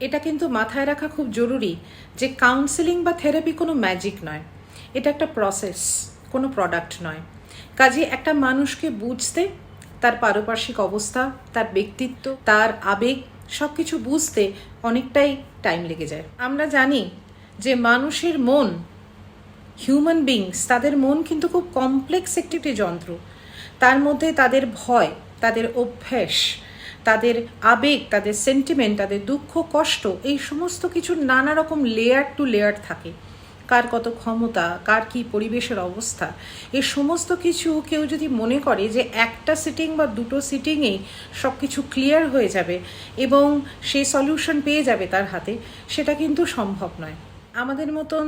এটা কিন্তু মাথায় রাখা খুব জরুরি যে কাউন্সেলিং বা থেরাপি কোনো ম্যাজিক নয়। এটা একটা প্রসেস কোনো প্রোডাক্ট নয়। কাজে একটা মানুষকে বুঝতে, তার পারিপার্শ্বিক অবস্থা, তার ব্যক্তিত্ব, তার আবেগ সব কিছু বুঝতে অনেকটাই টাইম লেগে যায়। আমরা জানি যে মানুষের মন হিউম্যান বিংস তাদের মন কিন্তু খুব কমপ্লেক্স একটি একটি যন্ত্র। তার মধ্যে তাদের ভয়, তাদের অভ্যাস তাদের আবেগ, তাদের সেন্টিমেন্ট তাদের দুঃখ, কষ্ট, এই সমস্ত কিছুর নানা রকম লেয়ার টু লেয়ার থাকে। কার কত ক্ষমতা, কার কি পরিবেশের অবস্থা। এই সমস্ত কিছু কেউ যদি মনে করে যে একটা সিটিং বা দুটো সিটিংয়েই সব কিছু ক্লিয়ার হয়ে যাবে এবং সে সলিউশন পেয়ে যাবে তার হাতে, সেটা কিন্তু সম্ভব নয়। আমাদের মতন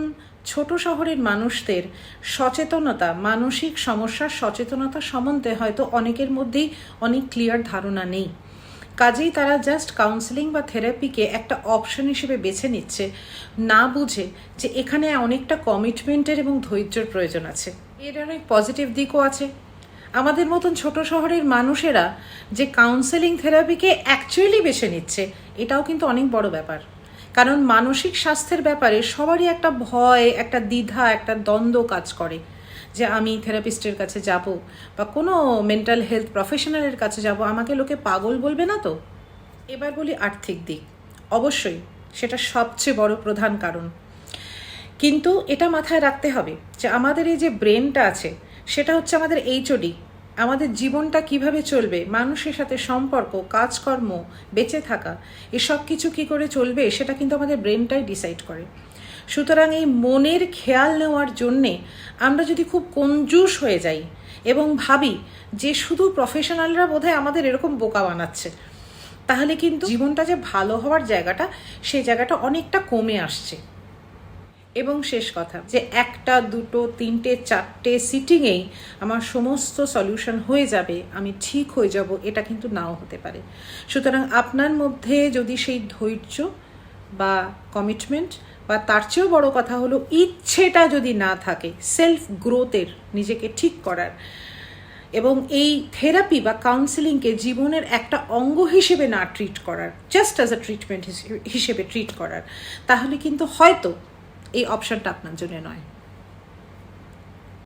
ছোট শহরের মানুষদের সচেতনতা, মানসিক সমস্যার সচেতনতা সম্বন্ধে হয়তো অনেকের মধ্যেই অনেক ক্লিয়ার ধারণা নেই। কাজেই তারা জাস্ট কাউন্সেলিং বা থেরাপিকে একটা অপশন হিসেবে বেছে নিচ্ছে। না বুঝে যে এখানে অনেকটা কমিটমেন্টের এবং ধৈর্যের প্রয়োজন আছে। এর অনেক পজিটিভ দিকও আছে। আমাদের মতন ছোট শহরের মানুষেরা যে কাউন্সেলিং থেরাপিকে অ্যাকচুয়ালি বেছে নিচ্ছে, এটাও কিন্তু অনেক বড় ব্যাপার। কারণ মানসিক স্বাস্থ্যের ব্যাপারে সবারই একটা ভয়, একটা দ্বিধা, একটা দ্বন্দ্ব কাজ করে। যে আমি থেরাপিস্টের কাছে যাব বা কোনো মেন্টাল হেলথ প্রফেশনালের কাছে যাব, আমাকে লোকে পাগল বলবে না তো? এবার বলি আর্থিক দিক। অবশ্যই সেটা সবচেয়ে বড় প্রধান কারণ। কিন্তু এটা মাথায় রাখতে হবে যে আমাদের এই যে ব্রেনটা আছে, সেটা হচ্ছে আমাদের এইচওডি আমাদের জীবনটা কীভাবে চলবে, মানুষের সাথে সম্পর্ক, কাজকর্ম, বেঁচে থাকা, এসব কিছু কি করে চলবে, সেটা কিন্তু আমাদের ব্রেনটাই ডিসাইড করে। সুতরাং এই মনের খেয়াল নেওয়ার জন্যে আমরা যদি খুব কঞ্জুস হয়ে যাই এবং ভাবি যে শুধু প্রফেশনালরা বোধহয় আমাদের এরকম বোকা বানাচ্ছে, তাহলে কিন্তু জীবনটা যে ভালো হওয়ার জায়গাটা, সেই জায়গাটা অনেকটা কমে আসছে। এবং শেষ কথা, যে একটা, দুটো, তিনটে, চারটে সিটিংয়েই আমার সমস্ত সলিউশন হয়ে যাবে, আমি ঠিক হয়ে যাব, এটা কিন্তু নাও হতে পারে। সুতরাং আপনার মধ্যে যদি সেই ধৈর্য বা কমিটমেন্ট বা তার চেয়েও বড় কথা হলো ইচ্ছেটা যদি না থাকে সেলফ গ্রোথের নিজেকে ঠিক করার। এবং এই থেরাপি বা কাউন্সেলিংকে জীবনের একটা অঙ্গ হিসেবে না ট্রিট করার জাস্ট অ্যাজ আ ট্রিটমেন্ট হিসেবে ট্রিট করার, তাহলে কিন্তু হয়তো এই অপশানটা আপনার জন্য নয়।